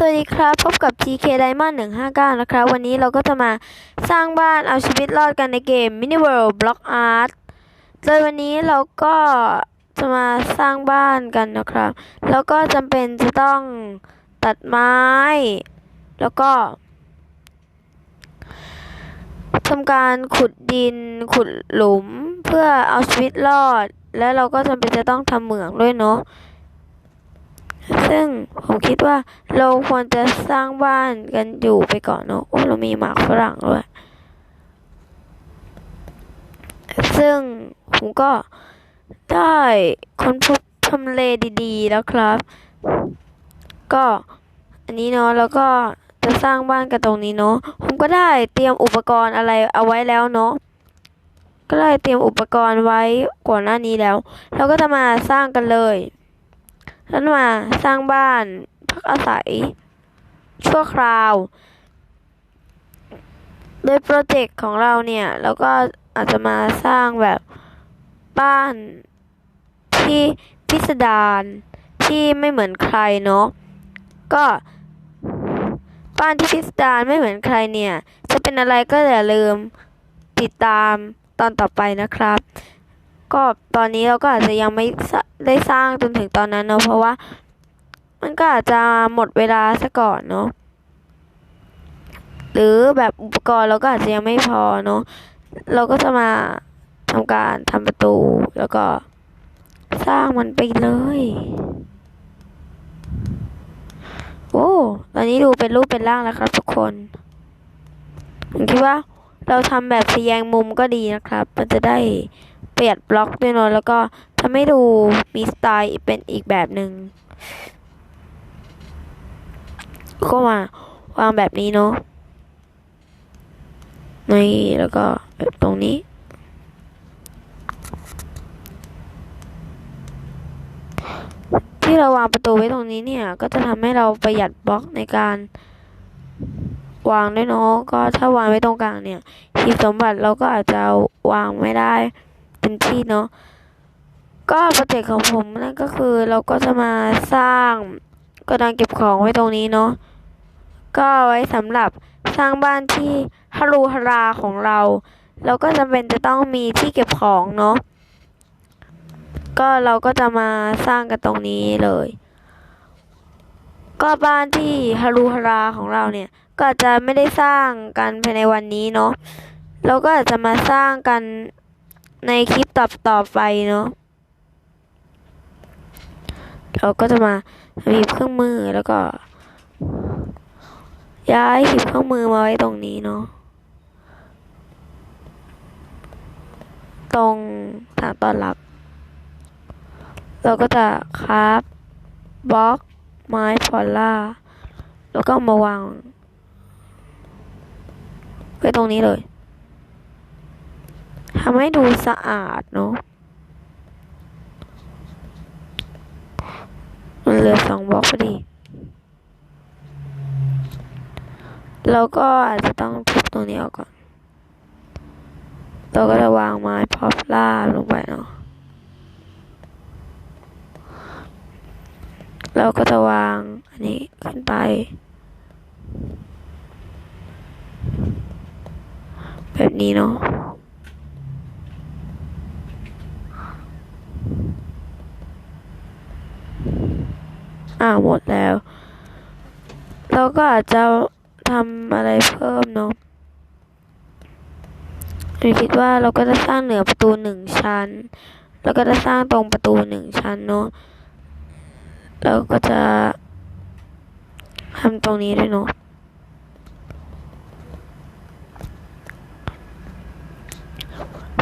สวัสดีครับ พบกับ TK Diamond 159 นะครับ วันนี้เราก็จะมาสร้างบ้านเอาชีวิตรอดกันในเกม Mini World Block Art โดยวันนี้เราก็จะมาสร้างบ้านกันนะครับ แล้วก็จำเป็นจะต้องตัดไม้ แล้วก็ทำการขุดดินขุดหลุมเพื่อเอาชีวิตรอด แล้วเราก็จำเป็นจะต้องทำเหมืองด้วยเนาะ ซึ่งผมคิดว่าเราควรจะสร้างบ้านกันอยู่ไปก่อนเนอะโอ้เรามีหมากฝรั่งด้วย ซึ่งผมก็ได้ค้นพบทำเลดีๆแล้วครับ ก็อันนี้เนาะแล้วก็จะสร้างบ้านกันตรงนี้เนาะผมก็ได้เตรียมอุปกรณ์อะไรเอาไว้แล้วเนาะก็ได้เตรียมอุปกรณ์ไว้ก่อนหน้านี้แล้ว เราก็จะมาสร้างกันเลย แล้วมาสร้างบ้านพักอาศัย ชั่วคราว โดยโปรเจกต์ของเราเนี่ยเราก็อาจจะมาสร้างแบบบ้านที่พิสดารที่ไม่เหมือนใครเนาะก็บ้านที่พิสดารไม่เหมือนใครเนี่ย จะเป็นอะไรก็อย่าลืมติดตามตอนต่อไปนะครับ ก็ตอนนี้เราก็อาจจะยังไม่ได้สร้างจนถึงตอนนั้นเนาะเพราะว่า มันก็อาจจะหมดเวลาซะก่อนเนาะหรือแบบอุปกรณ์เราก็อาจจะยังไม่พอเนาะเราก็จะมาทำการทำประตูแล้วก็สร้างมันไปเลยโอ้ตอนนี้ดูเป็นรูปเป็นร่างแล้วครับทุกคนผมคิดว่าเราทำแบบทแยงมุมก็ดีนะครับ มันจะได้ ประหยัดบล็อกด้วยเนาะแล้วก็ทำให้ดูมีสไตล์เป็นอีกแบบหนึ่งก็มาวางแบบนี้เนาะนี่แล้วก็แบบตรงนี้ ที่เราวางประตูไว้ตรงนี้เนี่ย ก็จะทำให้เราประหยัดบล็อกในการวางด้วยเนาะก็ถ้าวางไว้ตรงกลางเนี่ยหีบสมบัติเราก็อาจจะวางไม่ได้ เต็มที่เนาะก็โปรเจกต์ของผมนั่นก็คือเราก็จะมาสร้างกระดังเก็บของไว้ตรงนี้เนาะก็ไว้สำหรับสร้างบ้านที่ฮารูฮาราของเรา เราก็จำเป็นจะต้องมีที่เก็บของเนาะก็เราก็จะมาสร้างกันตรงนี้เลย ก็บ้านที่ฮารูฮาราของเราเนี่ยก็จจะไม่ได้สร้างกันภายในวันนี้เนาะเราก็อาจจะมาสร้างกัน ในคลิปต่อต่อไปเนาะเราก็จะมาหยิบเครื่องมือแล้วก็ ย้ายหยิบเครื่องมือมาไว้ตรงนี้เนาะตรงทางต้อนรับ เราก็จะคราฟบล็อกไม้พอลล่า แล้วก็มาวางไว้ตรงนี้เลย ทำให้ดูสะอาดเนาะมันเหลือสองบล็อกพอดี เราก็อาจจะต้องทุบตรงนี้ออกก่อน เราก็จะวางไม้พอปล่าลงไปเนาะเราก็จะวางอันนี้ขึ้นไป แบบนี้เนาะ อ่าหมดแล้ว เราก็อาจจะทำอะไรเพิ่มเนาะหนูคิดว่าเราก็จะสร้างเหนือประตูหนึ่งชั้น แล้วก็จะสร้างตรงประตูหนึ่งชั้นเนาะเราก็จะทำตรงนี้ด้วยเนาะ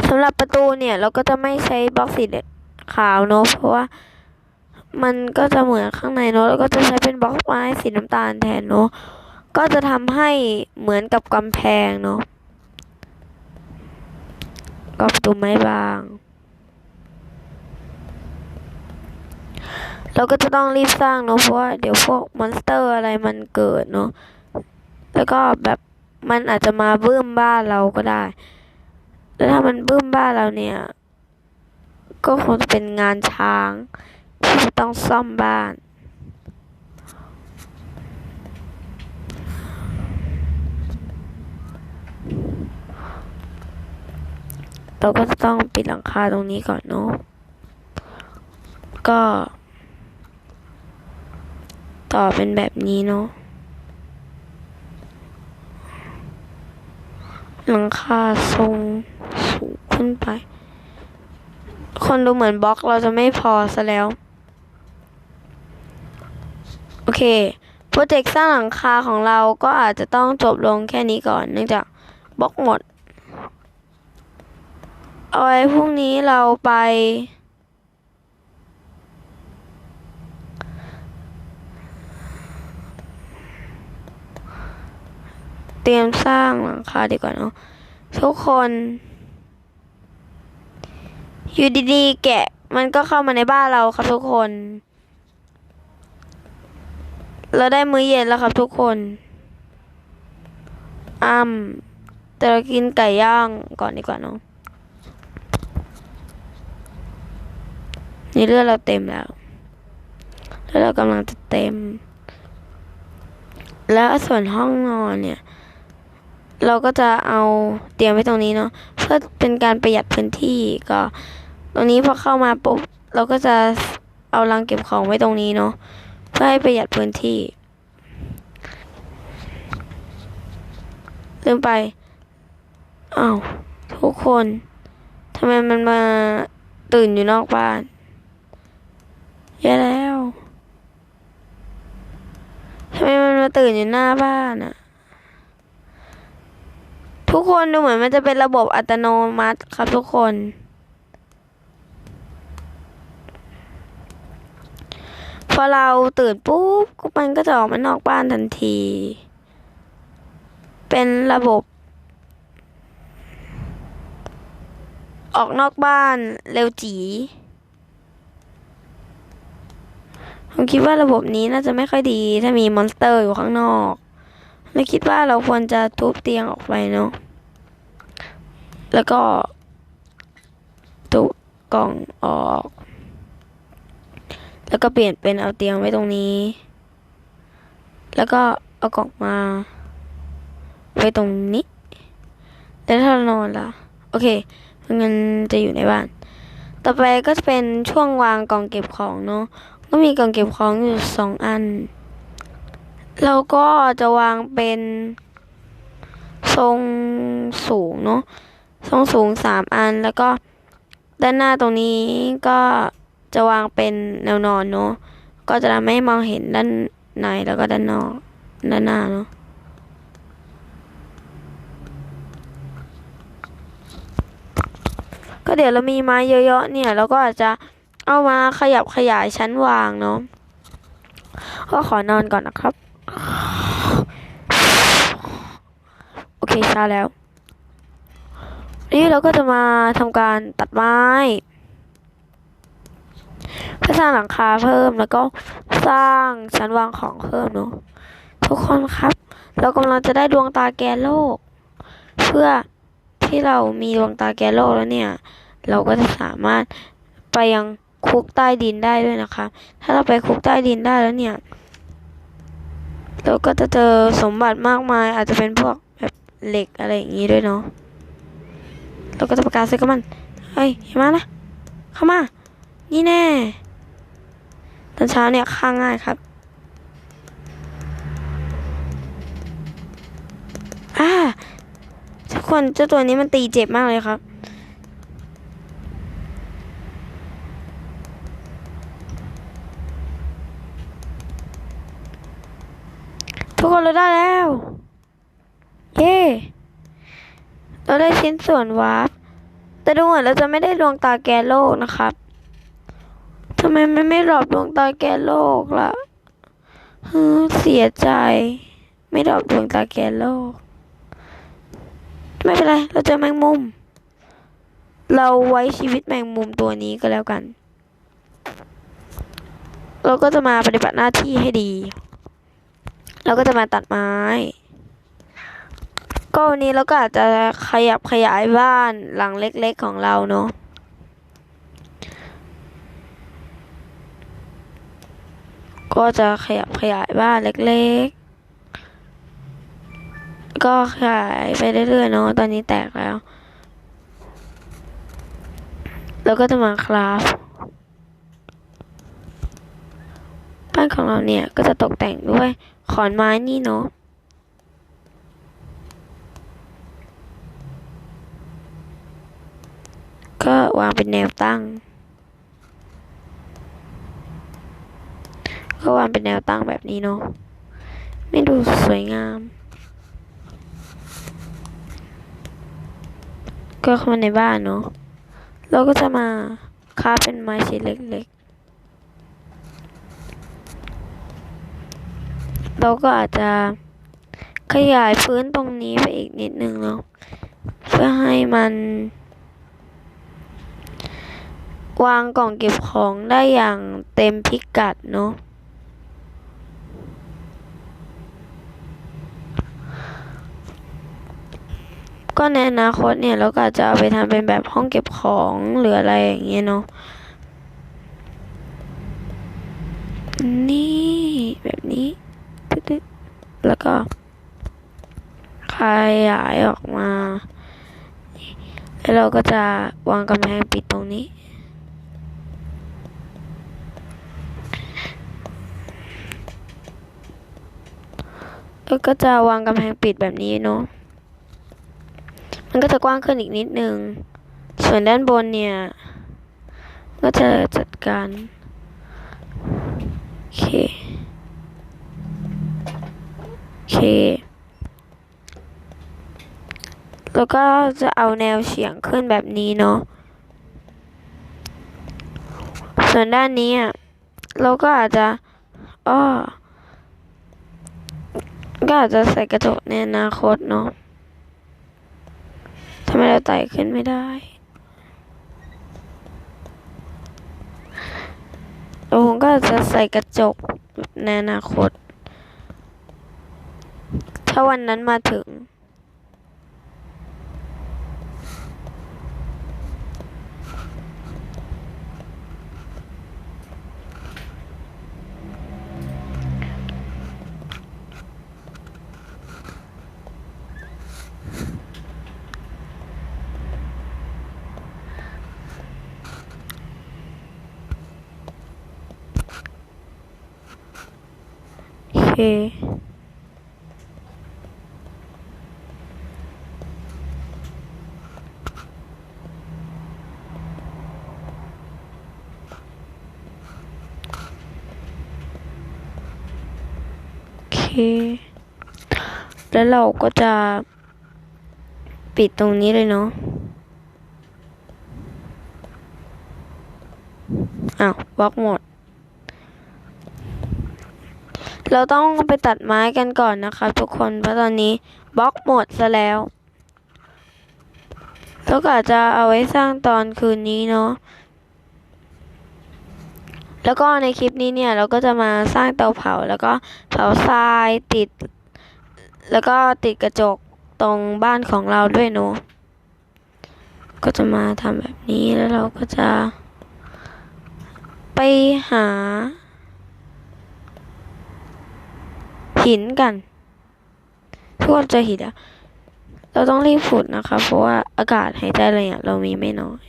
สำหรับประตูเนี่ยเราก็จะไม่ใช้บล็อกสีขาวเนาะเพราะว่า มันก็จะเหมือนข้างในเนาะแล้วก็จะใช้เป็นบล็อกไม้สีน้ำตาลแทนเนาะก็จะทำให้เหมือนกับกำแพงเนาะก็ประตูไม้บาง เราก็จะต้องรีบสร้างเนาะเพราะว่าเดี๋ยวพวกมอนสเตอร์อะไรมันเกิดเนาะแล้วก็แบบมันอาจจะมาบึ้มบ้านเราก็ได้ แล้วถ้ามันบึ้มบ้านเราเนี่ย ก็คงจะเป็นงานช้าง เราต้องซ่อมบ้าน เราก็จะต้องปิดหลังคาตรงนี้ก่อนเนาะ ก็ ต่อเป็นแบบนี้เนาะ หลังคาทรงสูงขึ้นไป คนดูเหมือนบล็อกเราจะไม่พอซะแล้ว โอเค โปรเจกต์สร้างหลังคาของเราก็อาจจะต้องจบลงแค่นี้ก่อน เนื่องจากบล็อกหมด เอาไว้พรุ่งนี้เราไป เตรียมสร้างหลังคาดีกว่าเนาะทุกคน อยู่ดีๆแกะมันก็เข้ามาในบ้านเราครับทุกคน เราได้มื้อเย็นแล้วครับทุกคนอ้ำแต่เรากินไก่ย่างก่อนดีกว่าเนาะนี่เลือดเราเต็มแล้ว แล้วเรากำลังจะเต็ม แล้วส่วนห้องนอนเนี่ย เราก็จะเอาเตรียมไว้ตรงนี้เนาะ เพื่อเป็นการประหยัดพื้นที่ก็ ตรงนี้พอเข้ามาปุ๊บ เราก็จะเอาลังเก็บของไว้ตรงนี้เนาะ เพื่อให้ประหยัดพื้นที่ลืมไปอ้าวทุกคนทำไมมันมาตื่นอยู่นอกบ้านแย่แล้วทำไมมันมาตื่นอยู่หน้าบ้านอะทุกคนดูเหมือนมันจะเป็นระบบอัตโนมัติครับทุกคน พ อเราตื่นปุ๊บมันก็จะออกมานอกบ้านทันที เป็นระบบ ออกนอกบ้านเร็วจีผมคิดว่าระบบนี้น่าจะไม่ค่อยดี ถ้ามีมอนสเตอร์อยู่ข้างนอกไม่คิดว่าเราควรจะทุบเตียงออกไปเนาะแล้วก็ทุบกล่องออก แล้วก็เปลี่ยนเป็นเอาเตียงไว้ตรงนี้ แล้วก็เอากล่องมา ไว้ตรงนี้ แล้วถ้าเรานอนล่ะ โอเคงั้นจะอยู่ในบ้าน ต่อไปก็จะเป็นช่วงวางกล่องเก็บของเนาะ ก็มีกล่องเก็บของอยู่สองอัน เราก็จะวางเป็นทรงสูงเนาะ ทรงสูงสามอัน แล้วก็ด้านหน้าตรงนี้ก็ จะวางเป็นแนวนอนเนาะก็จะทำให้มองเห็นด้านในแล้วก็ด้านนอกด้านหน้าเนาะก็เดี๋ยวเรามีไม้เยอะๆเนี่ยเราก็อาจจะเอามาขยับขยายชั้นวางเนาะก็ขอนอนก่อนนะครับ โอเคเช้าแล้ว นี่เราก็จะมาทำการตัดไม้ เพื่อสร้างหลังคาเพิ่มแล้วก็สร้างชั้นวางของเพิ่มเนาะทุกคนครับ เรากำลังจะได้ดวงตาแกโลก เพื่อที่เรามีดวงตาแกโลกแล้วเนี่ย เราก็จะสามารถไปยังคุกใต้ดินได้ด้วยนะคะ ถ้าเราไปคุกใต้ดินได้แล้วเนี่ย เราก็จะเจอสมบัติมากมาย อาจจะเป็นพวกแบบเหล็กอะไรอย่างนี้ด้วยเนาะ เราก็จะประกาศใส่กับมัน เฮ้ยเห็นมานะ เข้ามา นี่แน่ ตอนเช้าเนี่ยฆ่าง่ายครับอ่าทุกคนเจ้าตัวนี้มันตีเจ็บมากเลยครับ ทุกคนเราได้แล้ว เย้เราได้ชิ้นส่วนวาร์ปแต่ดูเหมือนเราจะไม่ได้ดวงตาแกโลกนะครับำไมมันไม่ดรอปดวงตาแกนโลกล่ะฮึเสียใจ ไม่ดรอปดวงตาแกนโลก ไม่เป็นไร เราเจอแมงมุม เราไว้ชีวิตแมงมุมตัวนี้ก็แล้วกัน เราก็จะมาปฏิบัติหน้าที่ให้ดี เราก็จะมาตัดไม้ก็วันนี้เราก็อาจจะขยับขยายบ้านหลังเล็กๆของเราเนาะ ก็จะขยับขยายบ้านเล็กๆ ก็ขยายไปเรื่อยๆเนาะตอนนี้แตกแล้ว แล้วก็จะมาคราฟบ้านของเราเนี่ยก็จะตกแต่งด้วยขอนไม้นี่เนาะก็วางเป็นแนวตั้ง ก็วางเป็นแนวตั้งแบบนี้เนาะไม่ดูสวยงาม ก็เข้ามาในบ้านเนาะเราก็จะมาค้าเป็นไม้ชิ้นเล็กๆ เราก็อาจจะขยายพื้นตรงนี้ไปอีกนิดนึงเนาะเพื่อให้มัน วางกล่องเก็บของได้อย่างเต็มพิกัดเนาะ ก็ในอนาคตเนี่ยเราก็จะเอาไปทำเป็นแบบห้องเก็บของหรืออะไรอย่างเงี้ยเนาะนี่แบบนี้ตึ๊ดแล้วก็ขยายออกมา แล้วเราก็จะวางกำแพงปิดตรงนี้ แล้วก็จะวางกำแพงปิดแบบนี้เนาะ มันก็จะกว้างขึ้นอีกนิดนึง ส่วนด้านบนเนี่ย ก็จะจัดการโอเคโอเค แล้วก็จะเอาแนวเฉียงขึ้นแบบนี้เนาะ ส่วนด้านนี้อะ เราก็อาจจะอ้อก็อาจจะใส่กระจกในอนาคตเนาะ ไมเราไต่ขึ้นไม่ได้แล้วผมก็จะใส่กระจกในอนาคต ถ้าวันนั้นมาถึง โอเค โอเค แล้วเราก็จะปิดตรงนี้เลยเนาะ อ้าวบล็อกหมด เราต้องไปตัดไม้กันก่อนนะครับทุกคนเพราะตอนนี้บล็อกหมดซะแล้วแล้วก็อาจจะเอาไว้สร้างตอนคืนนี้เนาะแล้วก็ในคลิปนี้เนี่ยเราก็จะมาสร้างเตาเผาแล้วก็เผาทรายติด แล้วก็ติดกระจกตรงบ้านของเราด้วยเนาะก็จะมาทำแบบนี้แล้วเราก็จะ ไปหา หินกันทุกคนจอหินอะเราต้องรีบขุดนะคะ เพราะว่าอากาศหายใจอะไรเนี่ยเรามีไม่น้อย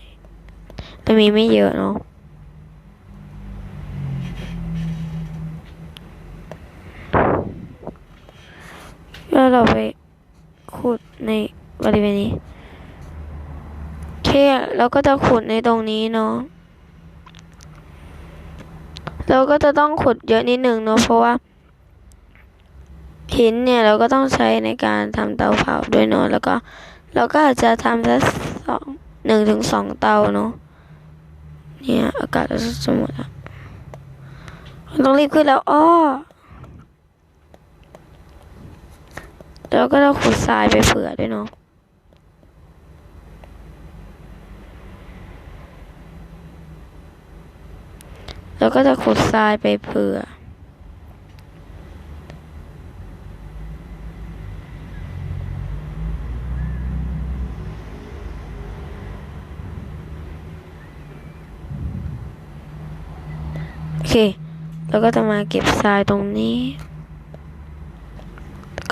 เรามีไม่เยอะเนาะแล้วเราไปขุดในบริเวณนี้โอเคเราก็จะขุดในตรงนี้เนาะเราก็จะต้องขุดเยอะนิดนึงเนาะเพราะว่า หินเนี่ยเราก็ต้องใช้ในการทำเตาเผาด้วยเนาะแล้วก็เราก็อาจจะทำสักสองหนึ่งถึงสองเตาเนาะเนี่ยอากาศราจะหมดแล้วต้องรีบขึ้นแล้วอ้อแล้วก็ต้องขุดทรายไปเผื่อด้วยเนาะแล้วก็จะขุดทรายไปเผื่อ เค แล้วก็จะมาเก็บทรายตรงนี้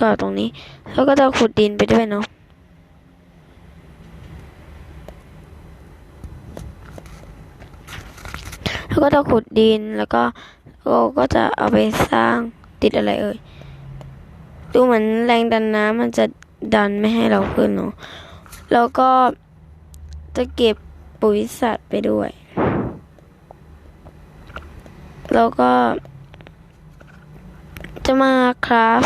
ก็ตรงนี้ แล้วก็จะขุดดินไปด้วยเนาะแล้วก็จะขุดดินแล้วก็เราก็จะเอาไปสร้างติดอะไรเอ่ยดูเหมือนแรงดันน้ำมันจะดันไม่ให้เราขึ้นเนาะแล้วก็จะเก็บปุ๋ยสัตว์ไปด้วย แล้วก็ จะมาคราฟ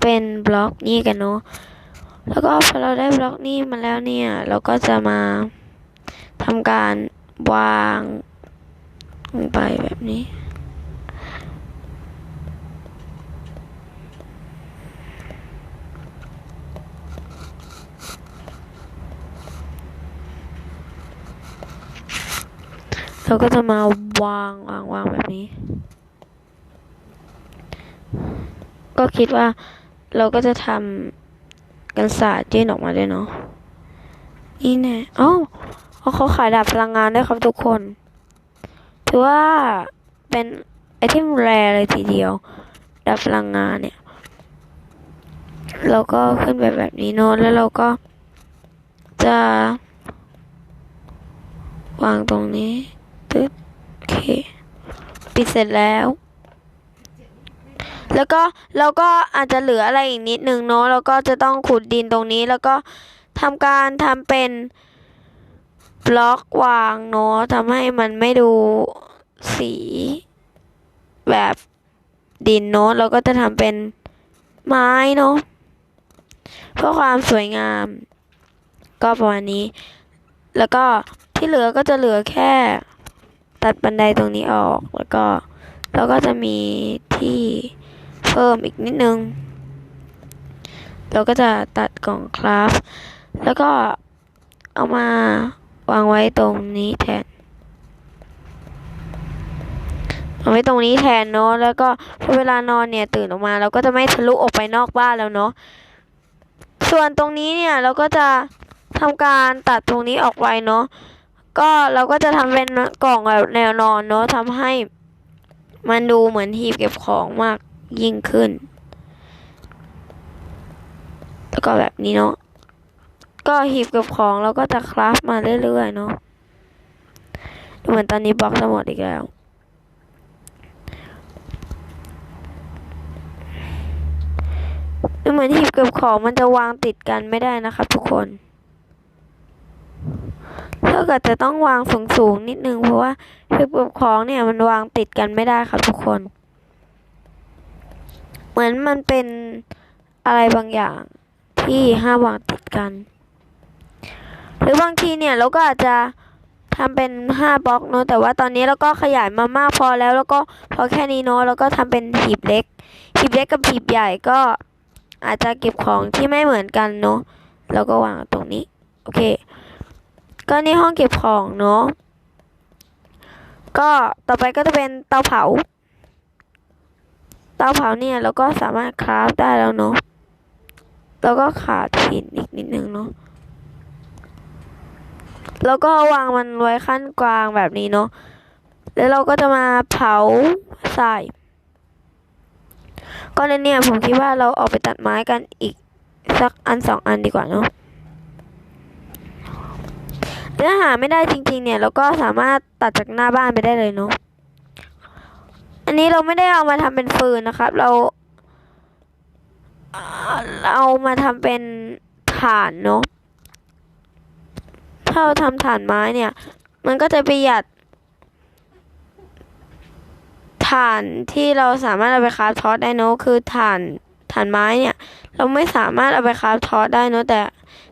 เป็นบล็อกนี่กันเนาะแล้วก็พอเราได้บล็อกนี้มาแล้วเนี่ย เราก็จะมาทำการวางลงไปแบบนี้ เราก็จะมาวางวางวางแบบนี้ ก็คิดว่าเราก็จะทำกันศาสตร์ยื่นออกมาด้วยเนาะนี่แน่อ้าเอเขาขายดาบพลังงานด้วยครับทุกคน ถือว่าเป็นไอเทมแรเลยทีเดียว ดาบพลังงานเนี่ย เราก็ขึ้นไปแบบนี้เนาะแล้วเราก็จะวางตรงนี้ ตึ๊ดโอเค ปิดเสร็จแล้ว แล้วก็เราก็อาจจะเหลืออะไรอีกนิดนึงเนาะแล้วก็จะต้องขุดดินตรงนี้แล้วก็ทำการทำเป็นบล็อกวางเนาะทำให้มันไม่ดูสีแบบดินเนาะเราก็จะทำเป็นไม้เนาะเพื่อความสวยงาม ก็ประมาณนี้ แล้วก็ที่เหลือก็จะเหลือแค่ ตัดบันไดตรงนี้ออกแล้วก็เราก็จะมีที่เพิ่มอีกนิดนึง เราก็จะตัดกล่องคราฟ แล้วก็เอามาวางไว้ตรงนี้แทนวางไว้ตรงนี้แทนเนาะแล้วก็พอเวลานอนเนี่ยตื่นออกมา เราก็จะไม่ทะลุออกไปนอกบ้านแล้วเนาะส่วนตรงนี้เนี่ยเราก็จะทำการตัดตรงนี้ออกไปเนาะ ก็เราก็จะทำเป็นกล่องแบบแนวนอนเนาะทำให้มันดูเหมือนหีบเก็บของมากยิ่งขึ้น แล้วก็แบบนี้เนาะก็หีบเก็บของเราก็จะคราฟมาเรื่อยๆเนาะดูเหมือนตอนนี้บล็อกจะหมดอีกแล้วดูเหมือนหีบเก็บของมันจะวางติดกันไม่ได้นะครับทุกคน ถ้าเกิดจะต้องวางสูงๆนิดนึงเพราะว่าหีบเก็บของเนี่ยมันวางติดกันไม่ได้ครับทุกคน เหมือนมันเป็นอะไรบางอย่างที่ห้ามวางติดกัน หรือบางทีเนี่ยเราก็อาจจะทำเป็นห้าบล็อกเนาะแต่ว่าตอนนี้เราก็ขยายมามากพอแล้ว แล้วก็พอแค่นี้เนาะแล้วก็ทำเป็นหีบเล็ก หีบเล็กกับหีบใหญ่ก็อาจจะเก็บของที่ไม่เหมือนกันเนาะแล้วก็วางตรงนี้ โอเค ก็นี่ห้องเก็บของเนาะก็ต่อไปก็จะเป็นเตาเผา เตาเผาเนี่ยเราก็สามารถคราฟได้แล้วเนาะแล้วก็ขาดหินอีกนิดนึงเนาะแล้วก็วางมันไว้ขั้นกลางแบบนี้เนาะแล้วเราก็จะมาเผาใส่ก็ในเนี่ยผมคิดว่าเราออกไปตัดไม้กันอีกสักอันสองอันดีกว่าเนาะ ถ้าหาไม่ได้จริง ๆ เนี่ยเราก็สามารถตัดจากหน้าบ้านไปได้เลยเนาะอันนี้เราไม่ได้เอามาทำเป็นฟืนนะครับ เราเอามาทำเป็นถ่านเนาะถ้าเราทำถ่านไม้เนี่ย มันก็จะประหยัดถ่านที่เราสามารถเอาไปคราฟทอสได้เนอะคือถ่านถ่านไม้เนี่ย เราไม่สามารถเอาไปคราฟทอสได้เนอะแต่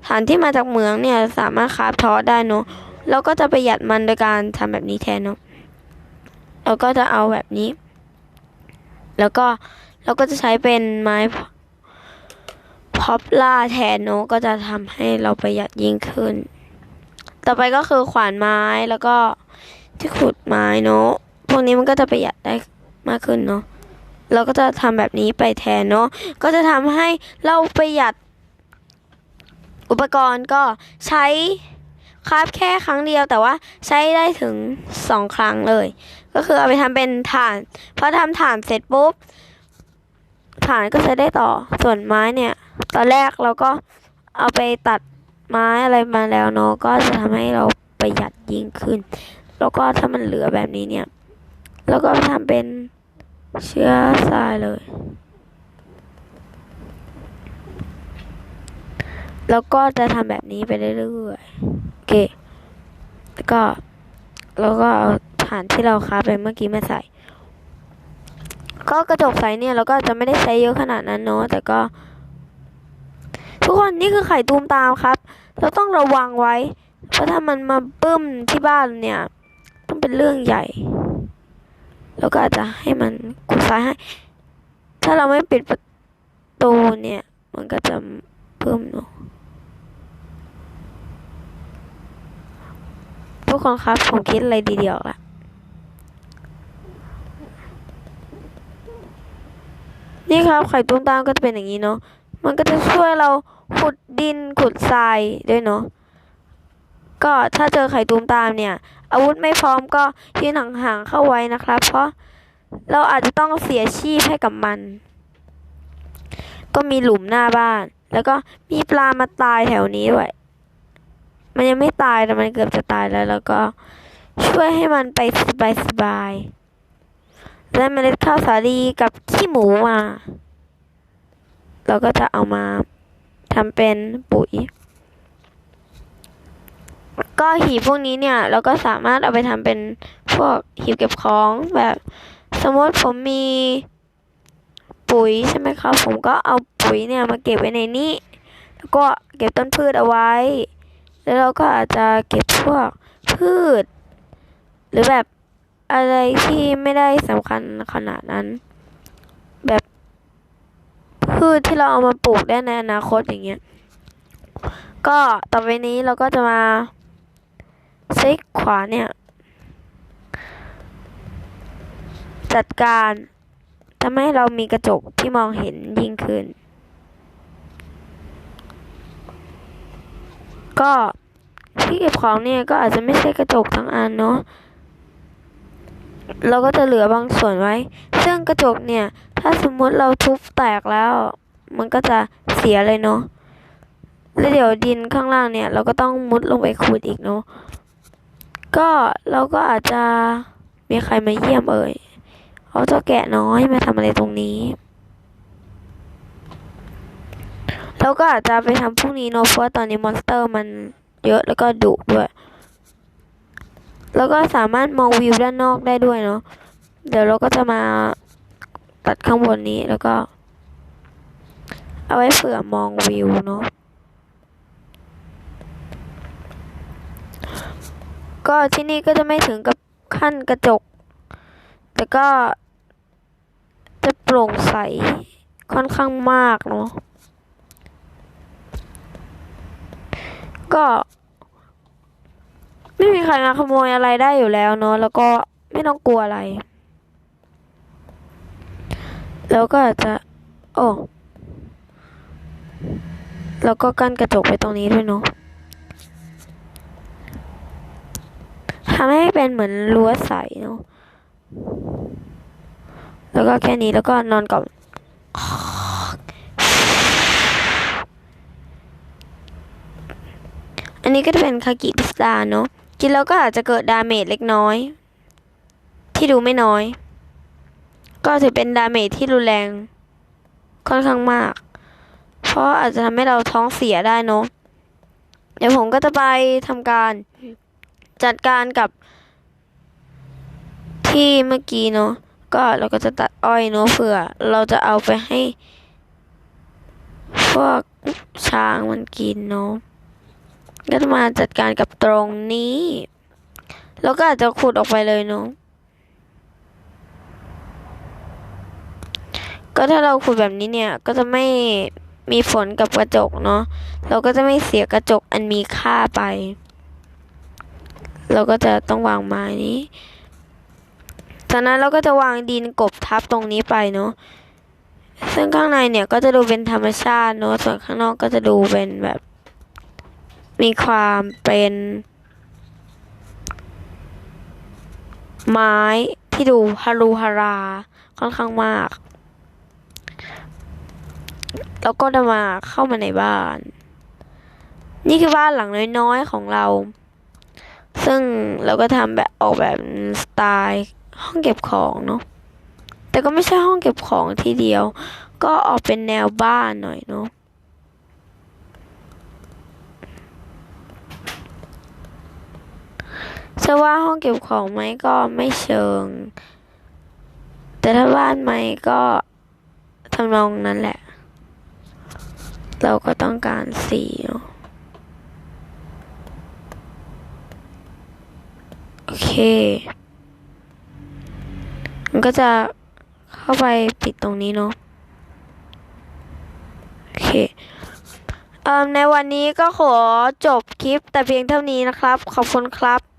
ถ่านที่มาจากเหมืองเนี่ยสามารถคราฟทอได้เนอะเราก็จะประหยัดมันโดยการทำแบบนี้แทนเนาะเราก็จะเอาแบบนี้ แล้วก็เราก็จะใช้เป็นไม้พอปล่าแทนเนอะก็จะทำให้เราประหยัดยิ่งขึ้น ต่อไปก็คือขวานไม้แล้วก็ที่ขุดไม้เนอะพวกนี้มันก็จะประหยัดได้มากขึ้นเนาะเราก็จะทำแบบนี้ไปแทนเนาะก็จะทำให้เราประหยัด อุปกรณ์ก็ใช้คราฟแค่ครั้งเดียวแต่ว่าใช้ได้ถึงสองครั้งเลย ก็คือเอาไปทำเป็นถ่านพอทำถ่านเสร็จปุ๊บถ่านก็ใช้ได้ต่อส่วนไม้เนี่ย ตอนแรกเราก็เอาไปตัดไม้อะไรมาแล้วเนาะก็จะทำให้เราประหยัดยิ่งขึ้น แล้วก็ถ้ามันเหลือแบบนี้เนี่ย แล้วก็ทำเป็นเชื้อทรายเลย แล้วก็จะทำแบบนี้ไปเรื่อยๆ โอเค แล้วก็แล้วก็เอาฐานที่เราค้าไปเมื่อกี้มาใส่ ก็กระจกใสเนี่ยเราก็จะไม่ได้ใช้เยอะขนาดนั้นเนาะ แต่ก็ ทุกคนนี่คือไข่ตูมตามครับ เราต้องระวังไว้ เพราะถ้ามันมาบึ้มที่บ้านเนี่ย ต้องเป็นเรื่องใหญ่ แล้วก็อาจจะให้มันกดซ้ายให้ ถ้าเราไม่ปิดประตูเนี่ย มันก็จะบึ้มเนาะ ทุกคนครับ ผมคิดอะไรดีๆออกละนี่ครับไข่ตุ้มตามก็จะเป็นอย่างนี้เนาะ มันก็จะช่วยเราขุดดินขุดทรายด้วยเนาะ ก็ถ้าเจอไข่ตูมตามเนี่ย อาวุธไม่พร้อมก็ยืนห่างๆเข้าไว้นะครับ เพราะเราอาจจะต้องเสียชีพให้กับมัน ก็มีหลุมหน้าบ้าน แล้วก็มีปลามาตายแถวนี้ด้วย มันยังไม่ตายแต่มันเกือบจะตายแล้ว แล้วก็ช่วยให้มันไปสบายๆและเมล็ดข้าวสาลีกับขี้หมูมา เราก็จะเอามาทำเป็นปุ๋ย ก็หีบพวกนี้เนี่ย เราก็สามารถเอาไปทำเป็นพวกหีบเก็บของแบบ สมมติผมมีปุ๋ยใช่ไหมครับ ผมก็เอาปุ๋ยเนี่ยมาเก็บไว้ในนี้ แล้วก็เก็บต้นพืชเอาไว้ แล้วเราก็อาจจะเก็บพวกพืช หรือแบบอะไรที่ไม่ได้สำคัญขนาดนั้น แบบพืชที่เราเอามาปลูกได้ในอนาคตอย่างเงี้ยก็ต่อไปนี้เราก็จะมาใช้ขวาเนี่ย จัดการทำให้เรามีกระจกที่มองเห็นยิ่งขึ้น ก็ที่เก็บของเนี่ยก็อาจจะไม่ใช่กระจกทั้งอันเนาะเราก็จะเหลือบางส่วนไว้ ซึ่งกระจกเนี่ย ถ้าสมมติเราทุบแตกแล้ว มันก็จะเสียเลยเนาะแล้วเดี๋ยวดินข้างล่างเนี่ย เราก็ต้องมุดลงไปขุดอีกเนาะก็เราก็อาจจะมีใครมาเยี่ยมเอ่ยเขาเจ้าแกะน้อยมาทำอะไรตรงนี้ แล้วก็อาจจะไปทำพรุ่งนี้เนาะเพราะว่าตอนนี้มอนสเตอร์มันเยอะแล้วก็ดุด้วย แล้วก็สามารถมองวิวด้านนอกได้ด้วยเนาะเดี๋ยวเราก็จะมาตัดข้างบนนี้แล้วก็ เอาไว้เผื่อมองวิวเนาะก็ที่นี่ก็จะไม่ถึงกับขั้นกระจก แต่ก็จะโปร่งใสค่อนข้างมากเนาะ ก็ ไม่มีใครมาขโมยอะไรได้อยู่แล้วเนาะแล้วก็ไม่ต้องกลัวอะไร แล้วก็อาจจะ โอ้แล้วก็กั้นกระจกไปตรงนี้ด้วยเนาะทำให้เป็นเหมือนรั้วใสเนาะแล้วก็แค่นี้แล้วก็นอนก่อน นนี้ก็จะเป็นคากิพิสตาเนาะกินแล้วก็อาจจะเกิดดาเมจเล็กน้อย ที่ดูไม่น้อย ก็ถือเป็นดาเมจที่รุนแรง ค่อนข้างมาก เพราะอาจจะทำให้เราท้องเสียได้เนาะเดี๋ยวผมก็จะไปทำการจัดการกับที่เมื่อกี้เนาะก็เราก็จะตัดอ้อยเนาะเผื่อ เราจะเอาไปให้ พวกช้างมันกินเนาะ ก็จะมาจัดการกับตรงนี้ แล้วก็อาจจะขุดออกไปเลยเนาะก็ถ้าเราขุดแบบนี้เนี่ยก็จะไม่มีผลกับกระจกเนาะเราก็จะไม่เสียกระจกอันมีค่าไป เราก็จะต้องวางไม้นี้จากนั้นเราก็จะวางดินกบทับตรงนี้ไปเนาะซึ่งข้างในเนี่ยก็จะดูเป็นธรรมชาติเนาะส่วนข้างนอกก็จะดูเป็นแบบ มีความเป็น ไม้ที่ดูฮารูฮารา ค่อนข้างมาก แล้วก็จะมาเข้ามาในบ้าน นี่คือบ้านหลังน้อยๆของเรา ซึ่งเราก็ทำแบบออกแบบสไตล์ห้องเก็บของเนาะแต่ก็ไม่ใช่ห้องเก็บของทีเดียว ก็ออกเป็นแนวบ้านหน่อยเนาะ จะว่าห้องเก็บของไหมก็ไม่เชิง แต่ถ้าบ้านไหมก็ทำนองนั้นแหละ เราก็ต้องการสีโอเค มันก็จะเข้าไปปิดตรงนี้เนาะโอเคเอ่อในวันนี้ก็ขอจบคลิปแต่เพียงเท่านี้นะครับ ขอบคุณครับ